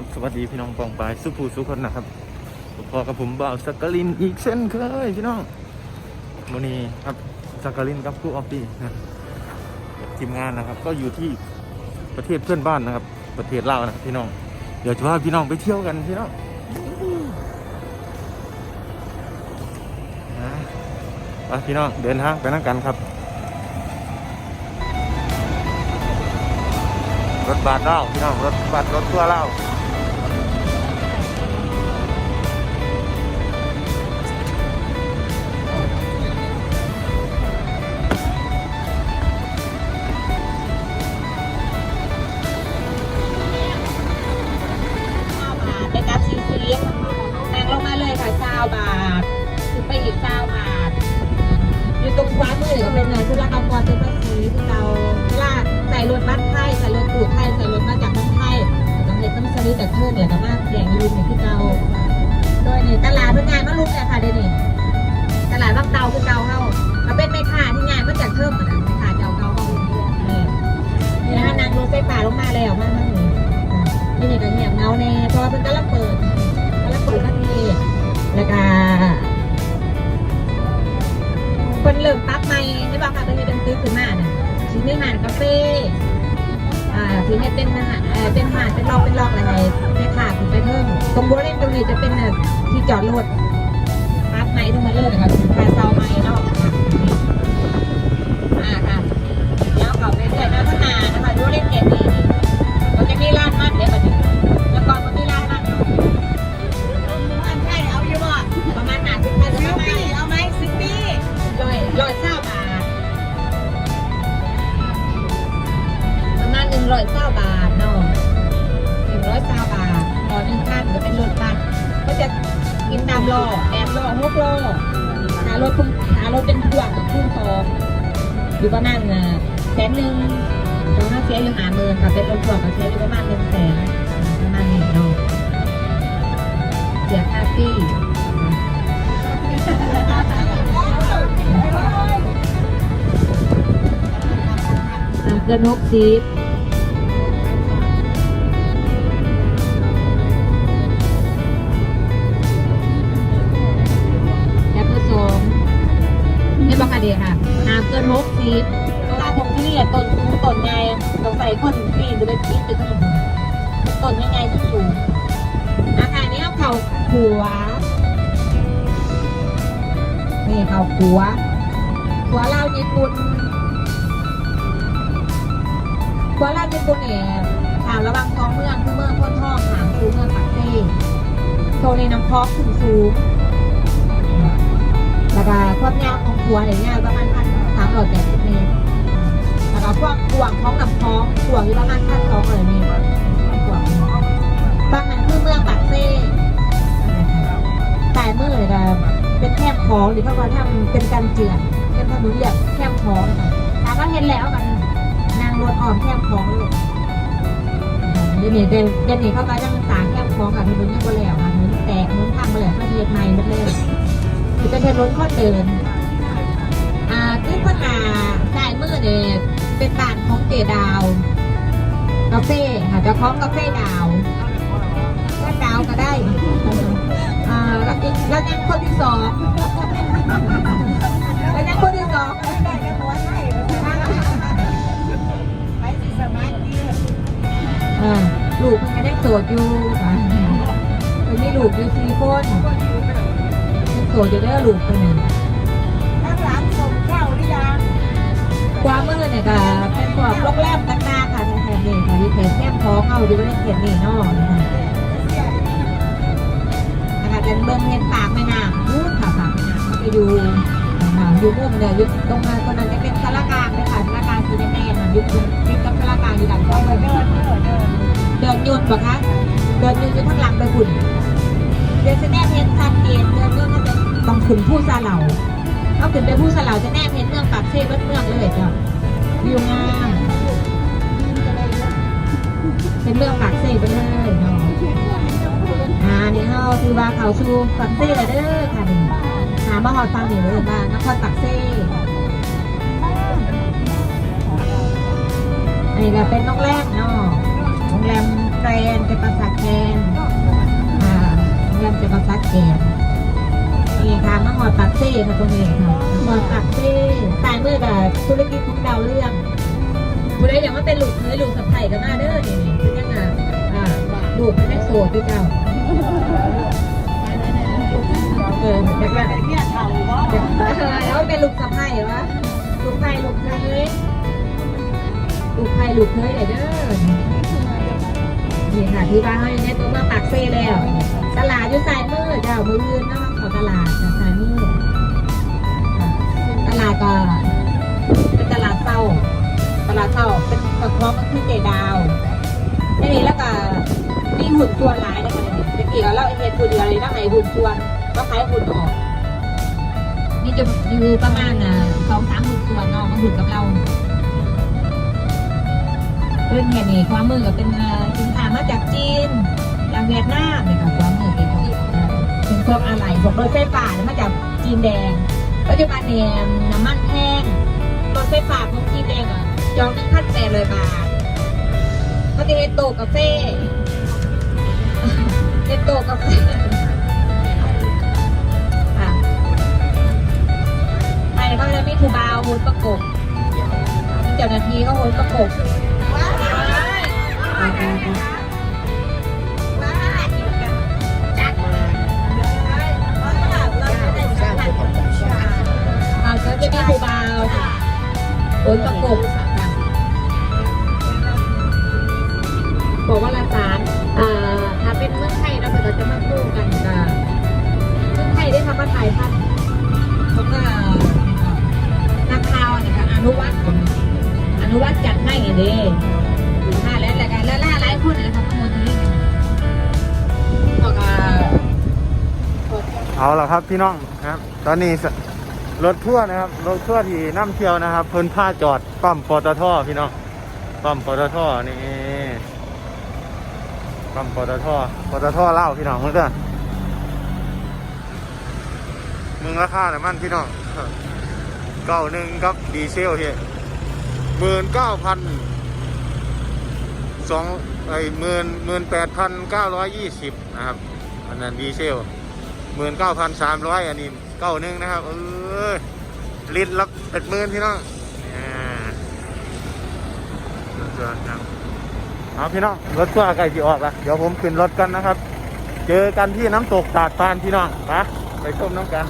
ับสวัสดีพี่น้องปองปายสุภูสุคนนะครับพอกับผมบ่าวสักกลินอีกเช่นเคยพี่น้องวันนี้ครับสักกลินกับครูออฟฟี่นะทีมงานนะครับ ก็อยู่ที่ประเทศเพื่อนบ้านนะครับ ประเทศลาวนะพี่น้อง เดี๋ยวจะพาพี่น้องไปเที่ยวกันพี่น้องนะไปพี่น้องเดินทางไปนั่งกันครับ รถบัสเล่าพี่น้องรถบัสรถทัวเล่าาทถึงไปอีกซาบาท อยู่ตรงขวามือก็เป็นธุรกรรมกรเป็นภาษีที่เราเวลาใส่รถบัสไทยใส่รถกู่ไทยใส่รถมาจากเมืองไทยต้องเห้ต้องสลิดแต่เพื่อนเนี่ยก็มาแข่งยืนอยู่ที่เราโดยในตลาดพนักงานมาลุานกาแฟอ่าทีนี้เป็นอาหารเอ่อเป็นหาดเป็นรอบเป็นรอบอะไรแม่ค่ะถึงไปเพิ่มตรงบริเวณตรงนี้จะเป็นอะที่จอดรถ หกล้อหารถหารถเป็นพ่วงกับพุ่งตออยู่ประมาณแสนหนึ่งเราถ้าเสียอยู่หาหมื่นค่ะเป็นรถพ่วงก็เสียอยู่ประมาณหนึ่งแสนประมาณนี้เนาะเสียค่าที่เกินหกสิบ เดียค่ะน้ำเกินหกสิบตาผมที่นี่ต้นต้นใหญ่ต้องใส่คนปีนหรือเป็นปีนตึกขนมต้นใหญ่ๆสูงอาคารนี้เอาเข่าขัวนี่เข่าขัวขัวเล่าญี่ปุ่นขัวเล่าญี่ปุ่นเนี่ยถามระวังท้องเมืองคือเมืองพ้นท้องหางสูเมืองปักเซ่โซนในน้ำพอกสูงสูงแล้วก็ความยาวของ ขัวเนี่ยยประมาณพันสามร้อยแปดสิบเมตรแล้วก็พวกกวางของลำคลองกวางอยู่ประมาณพันสองเลยนี่กวางบางนั้นคือเมืองปากเซ่แต่เมื่อเลยก็เป็นแคบคลองหรือเขาก็ทำเป็นการเจือนเป็นถนนเรียบแคบคลองถามว่าเห็นแล้วมันนางรถออมแคบคลองเลยเดี๋ยวนี้เดี๋ยวนี้เขาก็ยังสางแคบคลองกับถนนยังบ่แล้วค่ะถนนแตกถนนพังไปแล้วประเทศใหม่หมดเลยคือเป็นรถข้อเดิน ข้างหน้าซ้ายมือเนี่ยเป็นบ้านของเจดาวกาแฟค่ะเจะคล้าของกาแฟดาวก็ดาวก็ได้อ่าแล้วอีกแล้วยังคนที่สองแล้วยังคนที่สองลูกมันก็ได้โสดอยู่ค่ะมันมีลูกอยู่สี่คนโสดอยู่ได้ลูกคนหนึ่ง ความมือเนี่ยก็เป็นพวกโรงแรมต่างๆค่ะแถบนี้ค่ะที่เขตแคบท้องเอาอยู่ในเขตนี้เนอกนะคะนะคะเป็นเบิ้งเห็นปากแม่น้ำพูดค่ะปากแม่น้ำเขาไปอยู่อ่าอยู่มุมเนี่ยอยู่ตรงนั้นตรงนั้นจะเป็นสารกลางเลยค่ะสารกลางคือแน่ๆค่ะอยู่ติดกับสารกลางอยู่ด้านซ้ายมือเดินเดินยนต์ปะคะเดินยนต์อยู่ข้างหลังไปหุ่นเดินจะแนบเห็นชัดเจนเดินยนต์ก็จะต้องขึ้นผู้ซาเหล่า เอาขึ้นไปผู้สลาวจะแนบเห็นเมืองปากเซ่เบิดเมืองเลยจ้ะวิวงามเป็นเมืองปากเซ่ไปเลยเนาะอ่านี่เฮาคือว่าเขาชูปากเซ่เลยเด้อค่ะนี่หามาหอดฟังนี่เลยบ้านนครปากเซ่อันนี้ก็เป็นโรงแรมเนาะโรงแรมแกรนเป็นภาษาแกรนอ่าโรงแรมเป็นภาษาแกรน นี่ค่ะมาหอดปากเซ่ค่ะตรงนี้ค่ะหอดปากเซ่สายเมื่อกับธุรกิจของดาวเรื่องบุได้อย่างว่าเป็นลูกเคยลูกสะใภ้กันมาเด้อนี่นี่คือยังไงอ่าลูกเป็นแม่โสดด้วยเจ้าเออเด็กแบบเนี่ยเท่าว่าแล้วเป็นลูกสะใภ้วะลูกไผ่ลูกเคยลูกไผ่ลูกเคยเลยเด้อนี่ค่ะที่บ้านเขาอยู่ในตัวมือปากเซ่แล้ว ตลาดอยู่สายมือเจ้ามือยืนเนาะขอตลาดจาสายมือค่ตลาดก็เป็นตลาดเศร้าตลาดเศร้าเป็นกระเพาะมันคือเจดาวทีนี้แล้วก็มีหุ่นส่วนหลายนะคะเด็กกี่เราเห็นหุ่นเดียวเลยนะไหนหุ่นส่วนก็ขายหุ่นออกนี่จะอยู่ประมาณอะสองสามหุ่นส่วนเนมาหุ่นกับเราเรื่องแค่นี้ความมือก็เป็นสินค้ามาจากจีนจากเวียดนามเนี่ยค่ะความ พวกอะไรพวกรถไฟฟ้าเนี่ยมาจากจีนแดงปัจจุบันเนี่ยน้ำมันแพงรถไฟฟ้าของจีนแดงอะจองหนึ่งพันแปดเลยบาทเขาจะเฮโตกาแฟเฮโตกาแฟอะไปก็จะมีคูบาวหุ่นประกบมีเจ้าหน้าที่เขาหุ่นประกบ โอนประกบบอกว่าละสารอ่าถ้าเป็นเมืองไทยเราก็จะมาคู่กันกับเมืองไทยได้ทำมาถ่ายพันเขาก็นักข่าวเนี่ยอนุวัตอนุวัตจัดให้เด้ค่ะแล้วแล้วกันแล้วล่าหลายคนเลยค่ะขโมยนี้บอกอ่าเอาละครับพี่น้องครับ ตอนนี้ รถทั่วนะครับรถทั่วที่น้ำเที่ยวนะครับ เพิ่นพาจอดปั๊มปตทพี่น้องปั๊มปตทนี่ปั๊มปตทปตทเล่าพี่น้องเพื่อนมึงราคาน้ำมันพี่น้องเก้าหนึ่งกับดีเซลเฮียหมื่นเก้าพันสองไอหมื่นหมื่นแปดพันเก้าร้อยยี่สิบนะครับ อันนั้นดีเซลหมื่นเก้าพันสามร้อยอันนี้เก้าหนึ่งนะครับเออ ลิตรละเป็ดหมื่นพี่น้องอ่าสุดครับเอาพี่น้องรถตัวไก่ที่ออกละเดี๋ยวผมขึ้นรถกันนะครับ เจอกันที่น้ำตกตาดปานพี่น้องไปไปชมน้ำกัน